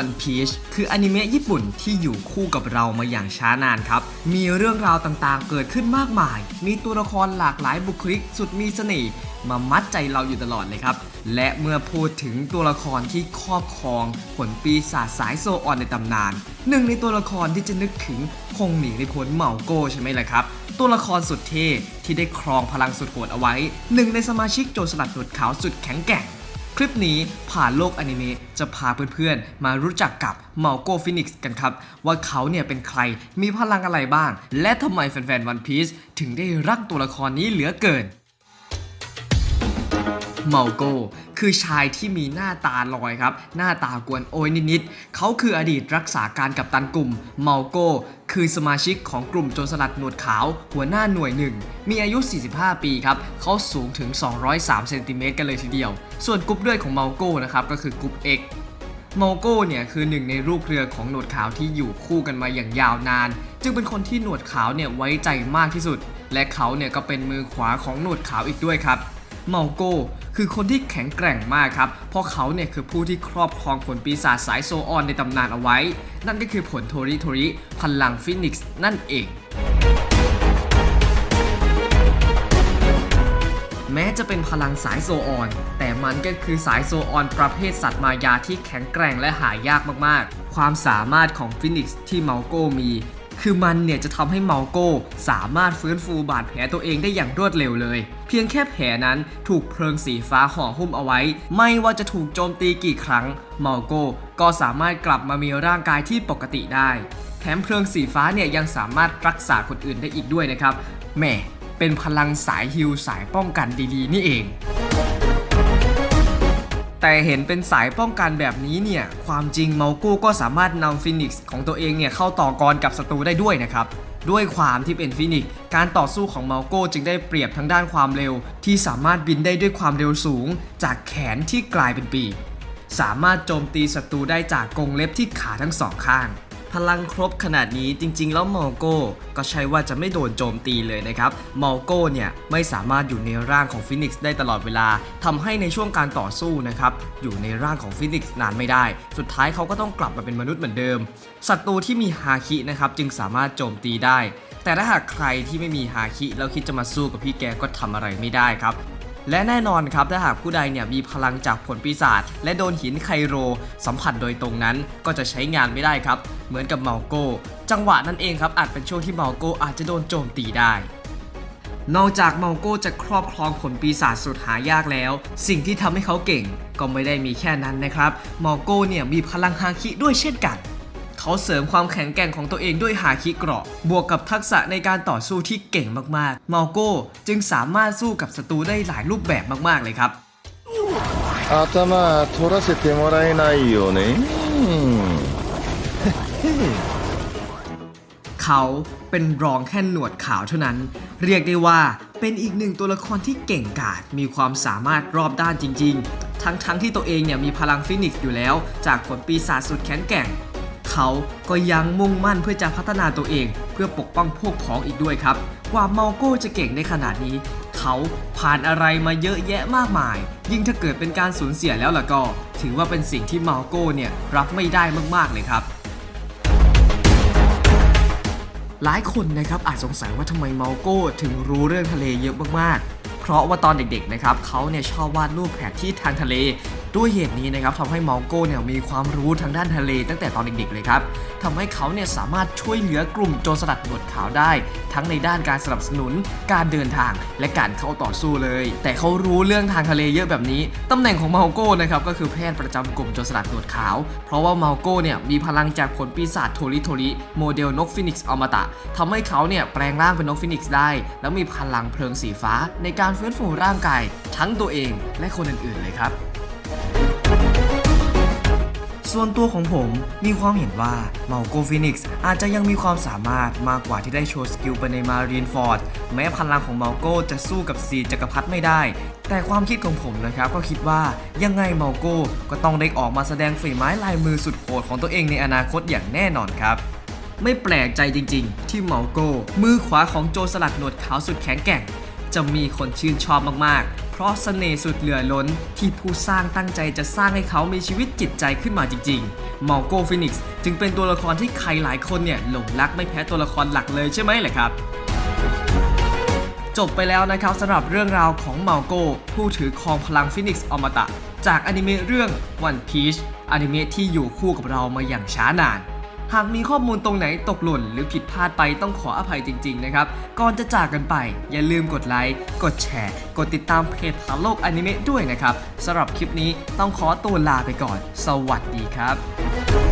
One Piece คืออนิเมะญี่ปุ่นที่อยู่คู่กับเรามาอย่างช้านานครับ มีเรื่องราวต่างๆ เกิดขึ้นมากมาย มีตัวละครหลากหลายบุคลิกสุดมีเสน่ห์มามัดใจเราอยู่ตลอดเลยครับ และเมื่อพูดถึงตัวละครที่ครอบครองผลปีศาจสายโซออนในตำนาน หนึ่งในตัวละครที่จะนึกถึงคงหนีไม่พ้นเหมาโก้ใช่ไหมล่ะครับตัวละครสุดเท่ที่ได้ครองพลังสุดโหดเอาไว้ หนึ่งในสมาชิกโจรสลัดหนวดขาวสุดแข็งแกร่ง คลิปนี้ผ่านโลกอนิเมะจะพาเพื่อนๆ มารู้จักกับเมาโกฟินิกส์กันครับ ว่าเขาเนี่ยเป็นใครมีพลังอะไรบ้าง และทำไมแฟนๆวันพี e ถึงได้รักตัวละครนี้เหลือเกินเมาโกคือชายที่มีหน้าตาลอยครับ หน้าตากวนโอยนิดๆเขาคืออดีตรักษาการกับตันกลุ่มเมาโก คือสมาชิกของกลุ่มโจรสลัดหนวดขาว หัวหน้าหน่วยหนึ่ง มีอายุ 45 ปีครับ เขาสูงถึง 203เซนติเมตรกันเลยทีเดียว ส่วนกรุ๊ปเลือดของเมาโก้นะครับก็คือกรุ๊ป X เมาโก้เนี่ยคือหนึ่งในลูกเรือของหนวดขาวที่อยู่คู่กันมาอย่างยาวนาน จึงเป็นคนที่หนวดขาวเนี่ยไว้ใจมากที่สุด และเขาเนี่ยก็เป็นมือขวาของหนวดขาวอีกด้วยครับเมาโก้ คือคนที่แข็งแกร่งมากครับ เพราะเขาเนี่ยคือผู้ที่ครอบครองผลปีศาจสายโซออนในตำนานเอาไว้ นั่นก็คือผลโทริโทริพลังฟินิกซ์นั่นเองแม้จะเป็นพลังสายโซออน แต่มันก็คือสายโซออนประเภทสัตว์มายาที่แข็งแกร่งและหายากมากๆ ความสามารถของฟินิกซ์ที่เมาโก้มี คือมันเนี่ยจะทำให้เมาโก้สามารถฟื้นฟูบาดแผลตัวเองได้อย่างรวดเร็วเลย เพียงแค่แผลนั้นถูกเพลิงสีฟ้าห่อหุ้มเอาไว้ ไม่ว่าจะถูกโจมตีกี่ครั้ง เมาโก้ก็สามารถกลับมามีร่างกายที่ปกติได้ แถมเพลิงสีฟ้าเนี่ยยังสามารถรักษาคนอื่นได้อีกด้วยนะครับแหม่เป็นพลังสายฮิลสายป้องกันดีๆ นี่เอง แต่เห็นเป็นสายป้องกันแบบนี้เนี่ย ความจริงเมาโก้ก็สามารถนำฟินิกซ์ของตัวเองเนี่ยเข้าต่อกรกับศัตรูได้ด้วยนะครับ ด้วยความที่เป็นฟินิกซ์การต่อสู้ของเมาโก้จึงได้เปรียบทั้งด้านความเร็ว ที่สามารถบินได้ด้วยความเร็วสูง จากแขนที่กลายเป็นปีกสามารถโจมตีศัตรูได้จากกรงเล็บที่ขาทั้งสองข้าง พลังครบขนาดนี้จริง ๆ แล้วมอลโก้ก็ใช่ว่าจะไม่โดนโจมตีเลยนะครับมอลโก้เนี่ยไม่สามารถอยู่ในร่างของฟินิกซ์ได้ตลอดเวลาทำให้ในช่วงการต่อสู้นะครับอยู่ในร่างของฟินิกซ์นานไม่ได้ สุดท้ายเขาก็ต้องกลับมาเป็นมนุษย์เหมือนเดิมศัตรูที่มีฮาคินะครับจึงสามารถโจมตีได้ แต่ถ้าหากใครที่ไม่มีฮาคิแล้วคิดจะมาสู้กับพี่แกก็ทำอะไรไม่ได้ครับ และแน่นอนครับถ้าหากผู้ใดเนี่ยมีพลังจากผลปีศาจและโดนหินไคโร สัมผัสโดยตรงนั้นก็จะใช้งานไม่ได้ครับ เหมือนกับเมาโกจังหวะนั้นเองครับอาจเป็นช่วงที่เมาโกอาจจะโดนโจมตีได้นอกจากเมาโก้จะครอบครองผลปีศาจสุดหายากแล้ว สิ่งที่ทำให้เขาเก่งก็ไม่ได้มีแค่นั้นนะครับ เมาโก้เนี่ยมีพลังฮาคิด้วยเช่นกัน เขาเสริมความแข็งแกร่งของตัวเองด้วยฮาคิเกราะ บวกกับทักษะในการต่อสู้ที่เก่งมากๆ เมาโก้จึงสามารถสู้กับศัตรูได้หลายรูปแบบมากๆเลยครับ 頭取らせてもらえないよね เขาเป็นรองแค่หนวดขาวเท่านั้น เรียกได้ว่าเป็นอีกหนึ่งตัวละครที่เก่งกาจมีความสามารถรอบด้านจริง ๆ ทั้งๆทที่ตัวเองเนี่ยมีพลังฟินิกซ์อยู่แล้ว จากผลปีศาจสุดแข็งแกร่ง เขาก็ยังมุ่งมั่นเพื่อจะพัฒนาตัวเอง เพื่อปกป้องพวกพ้องอีกด้วยครับ กว่าเมาโก้จะเก่งในขนาดนี้ เขาผ่านอะไรมาเยอะแยะมากมาย ยิ่งถ้าเกิดเป็นการสูญเสียแล้วล่ะก็ ถือว่าเป็นสิ่งที่เมาโก้เนี่ยรับไม่ได้มากๆเลยครับหลายคนนะครับอาจสงสัยว่าทำไมเมาโก้ถึงรู้เรื่องทะเลเยอะมากๆ เพราะว่าตอนเด็กๆนะครับเขาเนี่ยชอบวาดรูปแผนที่ทางทะเล ด้วยเหตุนี้นะครับทำให้เมาโก้เนี่ยมีความรู้ทางด้านทะเล ตั้งแต่ตอนเด็กๆเลยครับทำให้เขาเนี่ยสามารถช่วยเหลือกลุ่มโจรสลัดหนวดขาวได้ ทั้งในด้านการสนับสนุน การเดินทางและการเข้าต่อสู้เลย แต่เขารู้เรื่องทางทะเลเยอะแบบนี้ตำแหน่งของมาโก้นะครับก็คือแพทย์ประจำกลุ่มโจรสลัดหนวดขาว เพราะว่ามาโก้เนี่ยมีพลังจากผลปีศาจโทริโทริโมเดลนกฟินิกซ์อมตะทำให้เขาเนี่ยแปลงร่างเป็นนกฟินิกซ์ได้ แล้วมีพลังเพลิงสีฟ้า ในการฟื้นฟูร่างกายทั้งตัวเองและคนอื่นๆเลยครับ ส่วนตัวของผมมีความเห็นว่าเมาโกฟินิกซ์อาจจะยังมีความสามารถมากกว่าที่ได้โชว์สกิลไปในมารีนฟอร์ด แม้พลังของเมาโกจะสู้กับสีจักรพรรดิไม่ได้ แต่ความคิดของผมนะครับก็คิดว่ายังไงเมาโกก็ต้องได้ออกมาแสดงฝีไม้ลายมือสุดโหดของตัวเองในอนาคตอย่างแน่นอนครับ ไม่แปลกใจจริง ๆ ที่เมาโกมือขวาของโจสลัดหนวดขาวสุดแข็งแกร่ง จะมีคนชื่นชอบมากๆ เพราะเสน่ห์สุดเหลือล้นที่ผู้สร้างตั้งใจจะสร้างให้เขามีชีวิตจิตใจขึ้นมาจริงๆมอลโกฟินิกซ์จึงเป็นตัวละครที่ใครหลายคนเนี่ยหลงรักไม่แพ้ตัวละครหลักเลยใช่ไหมแหละครับ จบไปแล้วนะครับสำหรับเรื่องราวของเมาโกผู้ถือครองพลังฟินิกซ์อมตะ จากอนิเมะเรื่อง One Piece อนิเมะที่อยู่คู่กับเรามาอย่างช้านาน หากมีข้อมูลตรงไหนตกหล่น หรือผิดพลาดไปต้องขออภัยจริง ๆ นะครับ ก่อนจะจากกันไป อย่าลืมกดไลค์ กดแชร์ กดติดตามเพจผาโลกอนิเมะด้วยนะครับสำหรับคลิปนี้ต้องขอตัวลาไปก่อน สวัสดีครับ